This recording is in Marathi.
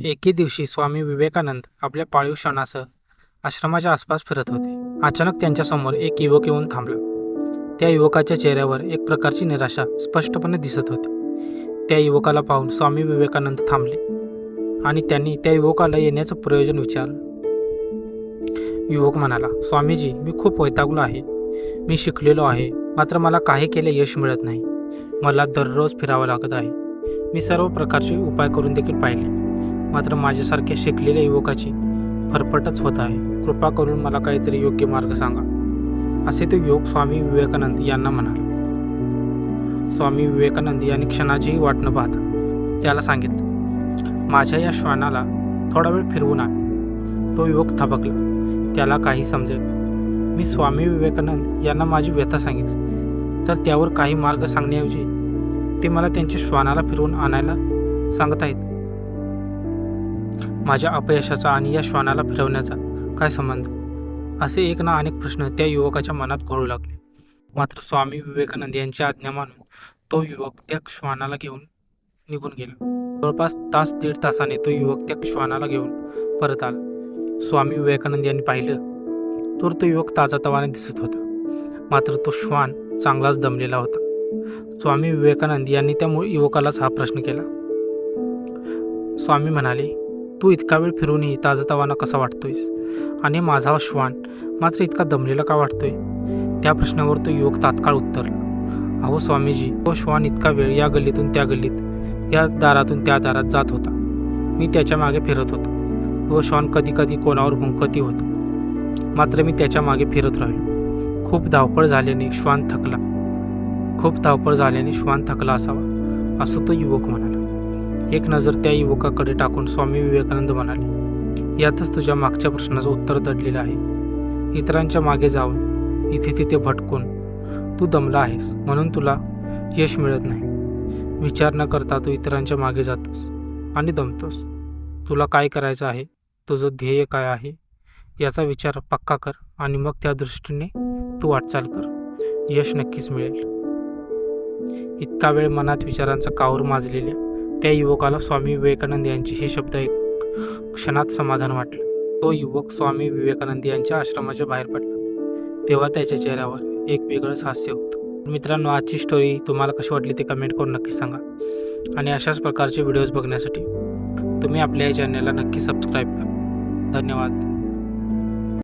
एके दिवशी स्वामी विवेकानंद आपल्या पाळीव क्षणासह आश्रमाच्या आसपास फिरत होते. अचानक त्यांच्यासमोर एक युवक येऊन थांबला. त्या युवकाच्या चेहऱ्यावर एक प्रकारची निराशा स्पष्टपणे दिसत होती. त्या युवकाला पाहून स्वामी विवेकानंद थांबले आणि त्यांनी त्या युवकाला येण्याचं प्रयोजन विचारलं. युवक म्हणाला स्वामीजी मी खूप वैतागलो आहे. मी शिकलेलो आहे. मात्र मला काही केले यश मिळत नाही. मला दररोज फिरावं लागत आहे. मी सर्व प्रकारचे उपाय करून देखील पाहिले. मात्र माझ्यासारख्या शिकलेल्या युवकाची फरफटच होत आहे. कृपा करून मला काहीतरी योग्य मार्ग सांगा. असे तो योग स्वामी विवेकानंद यांना म्हणाले. स्वामी विवेकानंद यांनी क्षणाचीही वाट न पाहता त्याला सांगितलं माझ्या या श्वानाला थोडा वेळ फिरवून आण तो युवक थबकला. त्याला काही समजेल. मी स्वामी विवेकानंद यांना माझी व्यथा सांगितली. तर त्यावर काही मार्ग सांगण्याऐवजी ते मला त्यांच्या श्वानाला फिरवून आणायला सांगत आहेत माझ्या अपयशाचा आणि या श्वानाला फिरवण्याचा काय संबंध? असे एक ना अनेक प्रश्न त्या युवकाच्या मनात घोळू लागले. मात्र स्वामी विवेकानंद यांची आज्ञा मानून तो युवक त्या श्वानाला घेऊन निघून गेला. जवळपास तास दीड तासाने तो युवक त्या श्वानाला घेऊन परत आला. स्वामी विवेकानंद यांनी पाहिलं तर तो युवक ताजातवाने दिसत होता. मात्र तो श्वान चांगलाच दमलेला होता. स्वामी विवेकानंद यांनी त्या युवकालाच हा प्रश्न केला. स्वामी म्हणाले तू इतका वेळ फिरूनही ताजतवाना कसा वाटतोयस? आणि माझा हा श्वान मात्र इतका दमलेला का वाटतोय? त्या प्रश्नावर तो युवक तात्काळ उत्तरला. अहो स्वामीजी तो श्वान इतका वेळ या गल्लीतून त्या गल्लीत या दारातून त्या दारात जात होता. मी त्याच्यामागे फिरत होतो. व श्वान कधी कधी कोणावर भुंकती होता. मात्र मी त्याच्यामागे फिरत राहिलो. खूप धावपळ झाल्याने श्वान थकला. खूप धावपळ झाल्याने श्वान थकला असावा असं तो युवक म्हणा एक नजर त्या युवकाकडे टाकून स्वामी विवेकानंद म्हणाले यातच तुझ्या मागच्या प्रश्नाचं उत्तर दडलेलं आहे. इतरांच्या मागे जाऊन इथे तिथे भटकून तू दमला आहेस म्हणून तुला यश मिळत नाही. विचार न करता तू इतरांच्या मागे जातोस आणि दमतोस. तुला काय करायचं आहे? तुझं ध्येय काय आहे? याचा विचार पक्का कर आणि मग त्या दृष्टीने तू वाटचाल कर. यश नक्कीच मिळेल. इतका वेळ मनात विचारांचा कावर माजलेल्या त्या युवकाला स्वामी विवेकानंद यांचे हे शब्द ऐक क्षणात समाधान वाटलं. तो युवक स्वामी विवेकानंद यांच्या आश्रमाच्या बाहेर पडला. तेव्हा त्याच्या चेहऱ्यावर एक वेगळंच हास्य होतं. मित्रांनो आजची स्टोरी तुम्हाला कशी वाटली ते कमेंट करून नक्की सांगा. आणि अशाच प्रकारचे व्हिडिओज बघण्यासाठी तुम्ही आपल्या या चॅनलला नक्की सबस्क्राईब करा. धन्यवाद.